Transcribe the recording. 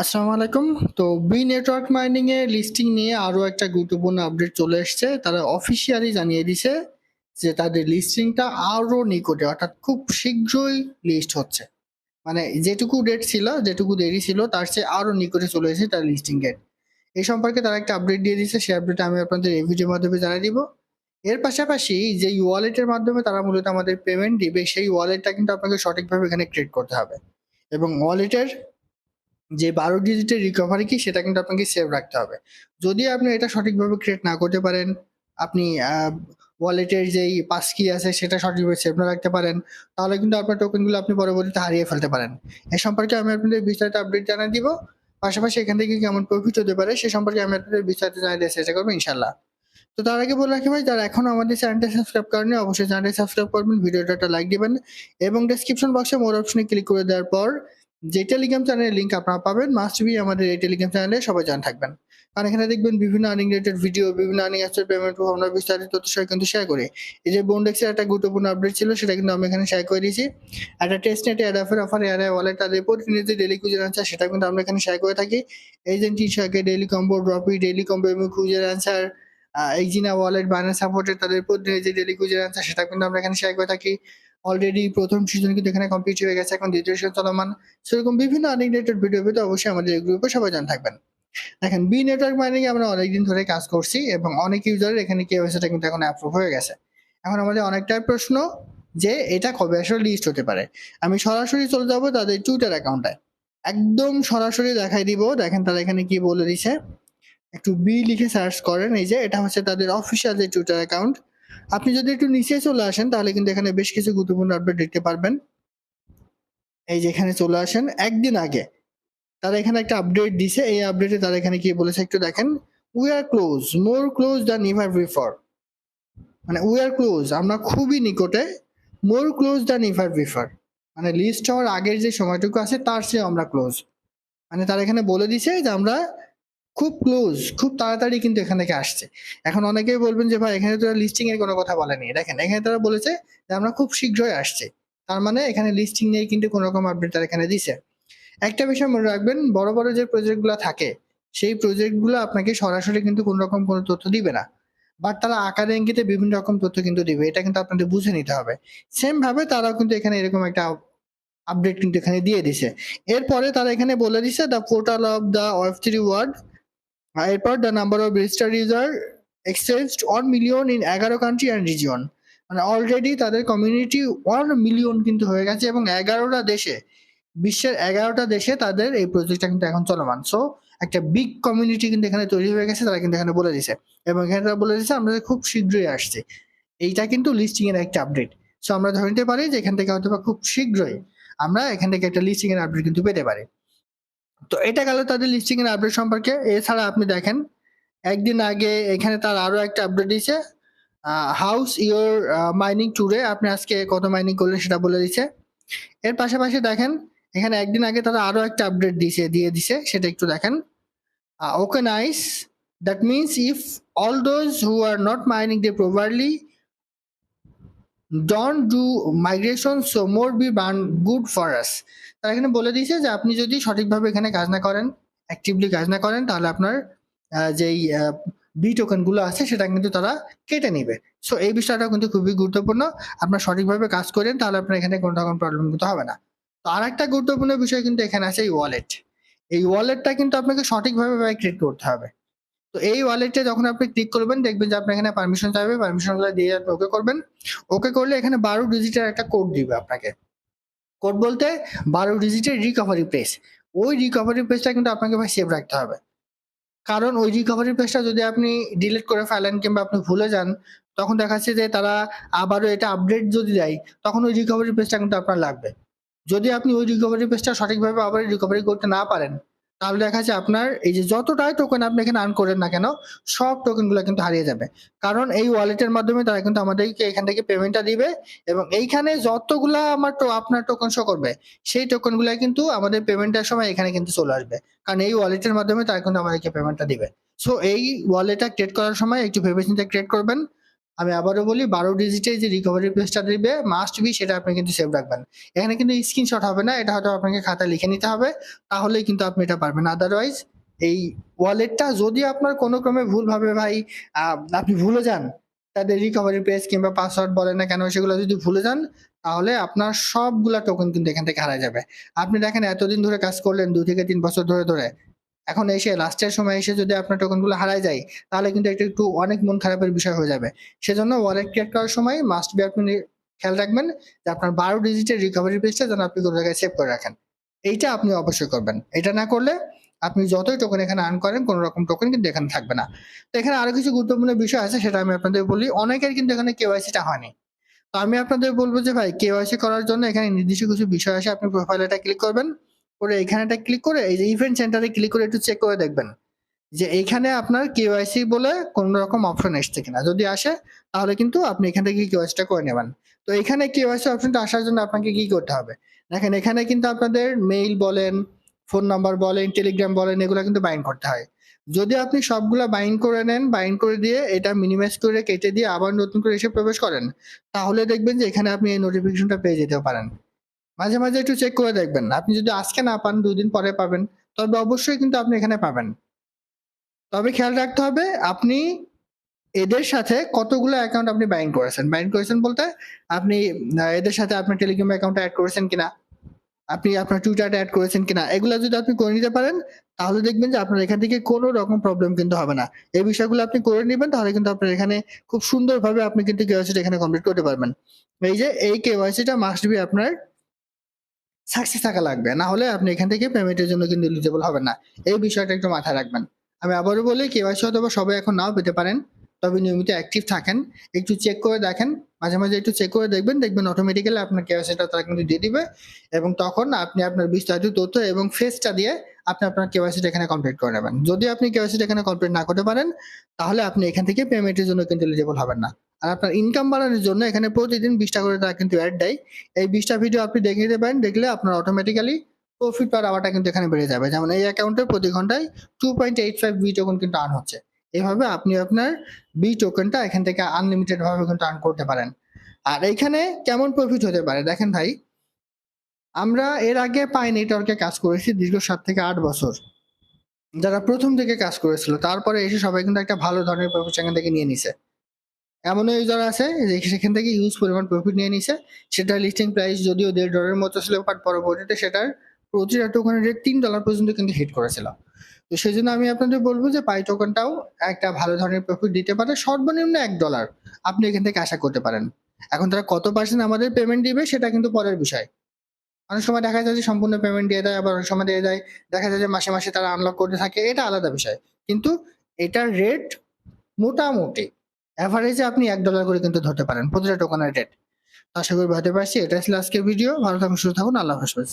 আসসালামু আলাইকুম। তো বি নেটওয়ার্ক মাইনিং এর লিস্টিং নিয়ে আরও একটা গুরুত্বপূর্ণ আপডেট চলে এসেছে। তারা অফিসিয়ালি জানিয়ে দিছে যে তাদের লিস্টিংটা আরও নিকটে, অর্থাৎ খুব শীঘ্রই লিস্ট হচ্ছে। মানে যেটুকু ডেট ছিল, যেটুকু দেরি ছিল, তার চেয়ে আরও নিকটে চলে এসেছে তার লিস্টিং ডেট এই সম্পর্কে তারা একটা আপডেট দিয়ে দিচ্ছে সেই আপডেট আমি আপনাদের এই ভিডিওর মাধ্যমে জানিয়ে দিব। এর পাশাপাশি যে ওয়ালেটের মাধ্যমে তারা মূলত আমাদের পেমেন্ট দিবে, সেই ওয়ালেটটা কিন্তু আপনাকে সঠিকভাবে এখানে ক্রিয়েট করতে হবে। এবং ওয়ালেটের যে বারো ডিজিটের রিকভারি কি, সেটা কিন্তু আপনাকে সেভ রাখতে হবে। যদি আপনি এটা সঠিকভাবে ক্রিয়েট না করতে পারেন, আপনি ওয়ালেটের যেই পাস কি আছে, সেটা সঠিকভাবে সেভ না রাখতে পারেন, তাহলে কিন্তু আপনার টোকেনগুলো আপনি পরবর্তীতে হারিয়ে ফেলতে পারেন। এ সম্পর্কে আমি আপনাদের বিস্তারিত আপডেট জানিয়ে দিব। পাশাপাশি এখান থেকে কেমন প্রফিট হতে পারে, সে সম্পর্কে আমি আপনাদের বিস্তারিত জানিয়ে দেওয়ার চেষ্টা করব ইনশাল্লাহ তো তার আগে বলে রাখি ভাই, যারা এখনও আমাদের চ্যানেলটা সাবস্ক্রাইব করেনি অবশ্যই চ্যানেলটা সাবস্ক্রাইব করবেন, ভিডিওটা একটা লাইক দিবেন এবং ডেসক্রিপশন বক্সে মোর অপশনে ক্লিক করে দেওয়ার পর যে টেলিগ্রাম চ্যানেলের লিঙ্ক আপনারা পাবেন মাস্ট বি আমাদের এই টেলিগ্রাম চ্যানেলে সবাই জান থাকবেন। কারণ এখানে দেখবেন বিভিন্ন আর্নিং রিলেটেড ভিডিও বিভিন্ন আর্নিং অ্যাপসের পেমেন্ট আমরা বিস্তারিত তথ্য সহ কিন্তু শেয়ার করি। এই যে বন্ডেক্সের একটা গুরুত্বপূর্ণ আপডেট ছিল, সেটা কিন্তু আমি এখানে শেয়ার করে দিয়েছি। একটা টেস্ট নেট অ্যাডাফের অফার এয়ার ওয়ালেট তাদের প্রতিনিধি যে ডেলি খুঁজে আনসার সেটা কিন্তু আমরা এখানে শেয়ার করে থাকি। এজেন্ট টিশাকে ডেলি কম্বো ড্রপি ডেলি কম্বো এবং কুজের আনসার এইজিনা ওয়ালেট বাইনান্স সাপোর্টের তাদের প্রতিনিধি যে ডেলি খুঁজে আনসার সেটা কিন্তু আমরা এখানে শেয়ার করে থাকি। অলরেডি প্রথম সিজন কিন্তু এখানে কমপ্লিট হয়ে গেছে, এখন দ্বিতীয় সিজন চলমান। সেরকম বিভিন্ন আর্নিং রিলেটেড ভিডিও পেতে অবশ্যই আমাদের এই গ্রুপে সবাই জান থাকবেন। দেখেন বি নেটওয়ার্ক মাইনিং আমরা অনেকদিন ধরে কাজ করছি এবং অনেক ইউজারের এখানে কি হয়েছে কিন্তু এখন অ্যাপ্রুভ হয়ে গেছে। এখন আমাদের অনেকটাই প্রশ্ন যে এটা কবে আসলে লিস্ট হতে পারে? আমি সরাসরি চলে যাব তাদের টুইটার অ্যাকাউন্টে একদম সরাসরি দেখাই দিব। দেখেন তারা এখানে কি বলে দিছে? একটু বি লিখে সার্চ করেন। এই যে, এটা হচ্ছে তাদের অফিসিয়াল যে টুইটার অ্যাকাউন্ট আপনি যদি একটু নিচে চলে আসেন, তাহলে কিন্তু এখানে বেশ কিছু গুরুত্বপূর্ণ আপডেট দেখতে পারবেন। এই যে এখানে চলে আসেন, একদিন আগে তারা এখানে একটা আপডেট দিছে। এই আপডেটে তারা এখানে কি বলেছে একটু দেখেন। We are close more close than ever before মানে উই আর ক্লোজ আমরা খুবই নিকটে more close than ever before মানে লিস্ট হওয়ার আগের যে সময়টুকু আছে, তার চেয়ে আমরা ক্লোজ মানে তারা এখানে বলে দিছে যে আমরা খুব ক্লোজ খুব তাড়াতাড়ি কিন্তু এখান থেকে আসছে। এখন অনেকেই বলবেন যে, ভাই, এখানে তো লিস্টিং এর কোনো কথা বলেনি। দেখেন, এখানে তারা বলেছে যে, আমরা খুব শীঘ্রই আসছে। তার মানে এখানে লিস্টিং নিয়ে কিন্তু কোনো রকম আপডেট তারা এখানে দিছে। একটা বিষয় মনে রাখবেন, বড় বড় যে প্রজেক্টগুলো থাকে, সেই প্রজেক্টগুলো আপনাকে সরাসরি কিন্তু কোনো রকম কোনো তথ্য দিবে না। বাট তারা আকারে, ইঙ্গিতে বিভিন্ন রকম তথ্য কিন্তু দিবে। এটা কিন্তু আপনাদের বুঝে নিতে হবে। সেম ভাবে তারাও কিন্তু এখানে এরকম একটা আপডেট কিন্তু এখানে দিয়ে দিছে। এরপরে তারা এখানে বলে দিছে the portal of the web three world এরপর the number of registered user exchange one million in এগারো কান্ট্রি অ্যান্ড রিজিয়ন মানে অলরেডি তাদের কমিউনিটি ওয়ান মিলিয়ন কিন্তু হয়ে গেছে এবং এগারোটা দেশে, বিশ্বের এগারোটা দেশে তাদের এই প্রজেক্টটা কিন্তু এখন চলমান। সো একটা বিগ কমিউনিটি কিন্তু এখানে তৈরি হয়ে গেছে, তারা কিন্তু এখানে বলে দিছে এবং এখানে তারা বলে দিছে আমরা খুব শীঘ্রই আসছে। এইটা কিন্তু লিস্টিং এর একটা আপডেট সো আমরা ধরে নিতে পারি যে এখান থেকে হয়তো খুব শীঘ্রই আমরা এখান থেকে একটা লিস্টিং এর আপডেট কিন্তু পেতে পারি। তো এটা গেল তাদের লিস্টিং এর আপডেট সম্পর্কে। এছাড়া আপনি দেখেন, একদিন আগে এখানে তার আরও একটা আপডেট দিয়েছে। হাউস ইওর মাইনিং ট্যুরে আপনি আজকে কত মাইনিং করলেন সেটা বলে দিচ্ছে এর পাশাপাশি দেখেন, এখানে একদিন আগে তারা আরও একটা আপডেট দিয়েছে, দিয়ে দিছে সেটা একটু দেখেন। Okay nice that means if all those who are not mining they properly don't do migration so more B burn good for us তারা এখানে বলে দিয়েছে যে আপনি যদি সঠিকভাবে এখানে কাজ না করেন অ্যাক্টিভলি কাজ না করেন, তাহলে আপনার যেই বি টোকেনগুলো আছে, সেটা কিন্তু তারা কেটে নেবে। সো এই বিষয়টা কিন্তু খুবই গুরুত্বপূর্ণ। আপনার সঠিকভাবে কাজ করেন, তাহলে আপনার এখানে কোনো রকম প্রবলেম কিন্তু হবে না। তো আর একটা গুরুত্বপূর্ণ বিষয় কিন্তু এখানে আছে এই ওয়ালেট এই ওয়ালেটটা কিন্তু আপনাকে সঠিকভাবে ক্রিয়েট করতে হবে। তো এই ওয়ালেটে যখন আপনি ক্লিক করবেন, দেখবেন যে আপনার এখানে পারমিশন চাইবে পারমিশনগুলো দিয়ে আপনি ওকে করবেন। ওকে করলে এখানে বারো ডিজিটের একটা কোড দিবে আপনাকে। কোড বলতে বারো ডিজিটের রিকভারি পেজ ওই রিকভারি পেজটা কিন্তু আপনাকে ভাই সেভ রাখতে হবে। কারণ ওই রিকভারি পেজটা যদি আপনি ডিলিট করে ফেলেন কিংবা আপনি ভুলে যান, তখন দেখা যাচ্ছে যে তারা আবারও এটা আপডেট যদি দেয়, তখন ওই রিকভারি পেজটা কিন্তু আপনার লাগবে। যদি আপনি ওই রিকভারি পেজটা সঠিকভাবে আবার রিকভারি করতে না পারেন তাহলে দেখা যাচ্ছে আপনার এই যে যতটাই টোকেন আপনি এখানে আর্ন করেন না কেন, সব টোকেনগুলো কিন্তু হারিয়ে যাবে। কারণ এই ওয়ালেটের মাধ্যমে তারা কিন্তু আমাদেরকে এখান থেকে পেমেন্টটা দিবে এবং এইখানে যতগুলা আমার তো আপনার টোকেন শো করবে, সেই টোকেনগুলো কিন্তু আমাদের পেমেন্টের সময় এখানে কিন্তু চলে আসবে। কারণ এই ওয়ালেটের মাধ্যমে তারা কিন্তু আমাদেরকে পেমেন্টটা দিবে। সো এই ওয়ালেটটা ক্রিয়েট করার সময় একটু ভেবে চিন্তে ক্রিয়েট করবেন। আমি আবারও বলি, বারো ডিজিটের যে রিকভারি পেজটা দিবে মাস্ট বি সেটা আপনি কিন্তু সেভ রাখবেন। এখানে কিন্তু স্ক্রিনশট হবে না, এটা হয়তো আপনাকে খাতায় লিখে নিতে হবে, তাহলেই কিন্তু আপনি এটা পারবেন। আদারওয়াইজ এই ওয়ালেটটা যদি আপনার কোনো ক্রমে ভুলভাবে ভাই আপনি ভুলে যান, তাদের রিকভারি পেজ কিংবা পাসওয়ার্ড বলেন না কেন, সেগুলো যদি ভুলে যান, তাহলে আপনার সবগুলা টোকেন কিন্তু এখান থেকে হারা যাবে। আপনি দেখেন, এতদিন ধরে কাজ করলেন দুই থেকে তিন বছর ধরে ধরে এখন এসে লাস্টের সময় এসে যদি আপনার টোকেনগুলো হারায় যায়, তাহলে কিন্তু একটু একটু অনেক মন খারাপের বিষয় হয়ে যাবে। সেজন্য ওয়ালেট ক্রিয়েট করার সময় মাস্ট বি আপনি খেয়াল রাখবেন যে আপনার বারো ডিজিটের রিকভারি পেজটা যেন আপনি কোনো জায়গায় সেভ করে রাখেন। এইটা আপনি অবশ্যই করবেন। এটা না করলে আপনি যতই টোকেন এখানে আর্ন করেন, কোনো রকম টোকেন কিন্তু এখানে থাকবে না। তো এখানে আরও কিছু গুরুত্বপূর্ণ বিষয় আছে, সেটা আমি আপনাদের বলি। অনেকের কিন্তু এখানে কেওয়াইসিটা হয়নি। তো আমি আপনাদের বলব যে ভাই কেওয়াইসি করার জন্য এখানে নির্দিষ্ট কিছু বিষয় আছে, আপনি প্রোফাইল এটা ক্লিক করবেন। করে এখানেটা ক্লিক করে, এই যে ইভেন্ট সেন্টারে ক্লিক করে একটু চেক করে দেখবেন যে এইখানে আপনার কেওয়াইসি বলে কোন রকম অপশন এসছে কিনা। যদি আসে, তাহলে কিন্তু আপনি এখান থেকে কেওয়াইসিটা করে নেবেন। তো এখানে কেওয়াইসি অপশনটা আসার জন্য আপনাকে কি করতে হবে? দেখেন, এখানে কিন্তু আপনাদের মেইল বলেন ফোন নাম্বার বলেন টেলিগ্রাম বলেন, এগুলো কিন্তু বাইন্ড করতে হয়। যদি আপনি সবগুলো বাইন্ড করে নেন বাইন্ড করে দিয়ে এটা মিনিমাইজ করে কেটে দিয়ে আবার নতুন করে এসে প্রবেশ করেন, তাহলে দেখবেন যে এখানে আপনি এই নোটিফিকেশনটা পেয়ে যেতে পারেন। মাঝে মাঝে একটু চেক করে দেখবেন। আপনি যদি আজকে না পান, দুদিন পরে পাবেন। তবে অবশ্যই কিন্তু আপনি এখানে পাবেন। তবে খেয়াল রাখতে হবে, আপনি এদের সাথে কতগুলো অ্যাকাউন্ট আপনি বাইন্ড করেছেন? বাইন্ড করেছেন বলতে আপনি এদের সাথে আপনার টেলিগ্রাম অ্যাকাউন্ট অ্যাড করেছেন কিনা? আপনি আপনার টুইটারটা অ্যাড করেছেন কিনা? এগুলো যদি আপনি করে নিতে পারেন, তাহলে দেখবেন যে আপনার এখান থেকে কোনো রকম প্রবলেম কিন্তু হবে না। এই বিষয়গুলো আপনি করে নেবেন, তাহলে কিন্তু আপনার এখানে খুব সুন্দরভাবে আপনি কিন্তু কেওয়াইসিটা এখানে কমপ্লিট করতে পারবেন। এই যে, এই কেওয়াইসিটা মাস্ট বি আপনার সাকসেস থাকা লাগবে। না হলে আপনি এখান থেকে পেমেন্টের জন্য কিন্তু এলিজিবল হবেন না। এই বিষয়টা একটু মাথায় রাখবেন। আমি আবারও বলি কেওয়াইসি হয়তো বা সবাই এখন নাও পেতে পারেন, তবে নিয়মিত অ্যাক্টিভ থাকেন। একটু চেক করে দেখেন, মাঝে মাঝে একটু চেক করে দেখবেন দেখবেন অটোমেটিক্যালি আপনার কেওয়াইসিটা তারা কিন্তু দিয়ে দিবে এবং তখন আপনি আপনার বিস্তারিত তথ্য এবং ফেসটা দিয়ে আপনি আপনার কেওয়াইসিটা এখানে কমপ্লিট করে নেবেন। যদি আপনি কেওয়াইসিটা এখানে কমপ্লিট না করতে পারেন, তাহলে আপনি এখান থেকে পেমেন্টের জন্য কিন্তু এলিজিবল হবেন না। আর আপনার ইনকাম বাড়ানোর জন্য এখানে প্রতিদিন বিশটা করে তারা কিন্তু অ্যাড দেয়। এই বিশটা ভিডিও আপনি দেখে নিতে পারেন, দেখলে আপনার অটোমেটিক্যালি প্রফিট পার আওয়ারটা কিন্তু এখানে বেড়ে যাবে। যেমন এই অ্যাকাউন্টে প্রতি ঘন্টায় two point eight five B token কিন্তু আর্ন হচ্ছে। এভাবে আপনি আপনার বি টোকেনটা এখান থেকে আনলিমিটেড ভাবে কিন্তু আর্ন করতে পারেন। আর এখানে কেমন প্রফিট হতে পারে? দেখেন ভাই, আমরা এর আগে পাই নেটওয়ার্কে কাজ করেছি দীর্ঘ সাত থেকে আট বছর। যারা প্রথম থেকে কাজ করেছিল, তারপরে এসে সবাই কিন্তু একটা ভালো ধরনের প্রফিট সেখান থেকে নিয়ে নিছে। এমনও ইউজার আছে যে সেখান থেকে ইউজ পরিমাণ প্রফিট নিয়ে নিছে। সেটা লিস্টিং প্রাইস যদিও দেড় ডলারের মতো ছিল বাট পরবর্তীতে সেটার প্রতিটা টোকেনের রেট তিন ডলার পর্যন্ত কিন্তু হিট করেছিল। তো সেই জন্য আমি আপনাদের বলব যে পাই টোকেনটাও একটা ভালো ধরনের প্রফিট দিতে পারে, সর্বনিম্ন এক ডলার আপনি এখান থেকে আশা করতে পারেন। এখন তারা কত পার্সেন্ট আমাদের পেমেন্ট দিবে সেটা কিন্তু পরের বিষয়। অনেক সময় দেখা যায় যে সম্পূর্ণ পেমেন্ট দিয়ে দেয়, আবার অনেক সময় দিয়ে দেয়। দেখা যায় যে মাসে মাসে তারা আনলক করতে থাকে, এটা আলাদা বিষয়। কিন্তু এটার রেট মোটামুটি অ্যাভারেজে আপনি এক ডলার করে কিন্তু ধরতে পারেন প্রতিটা টোকানের রেট আশা করি ভাবতে পারছি এটা ছিল আজকের ভিডিও ভালো থাকুন, সুস্থ থাকুন, আল্লাহ হাফেজ।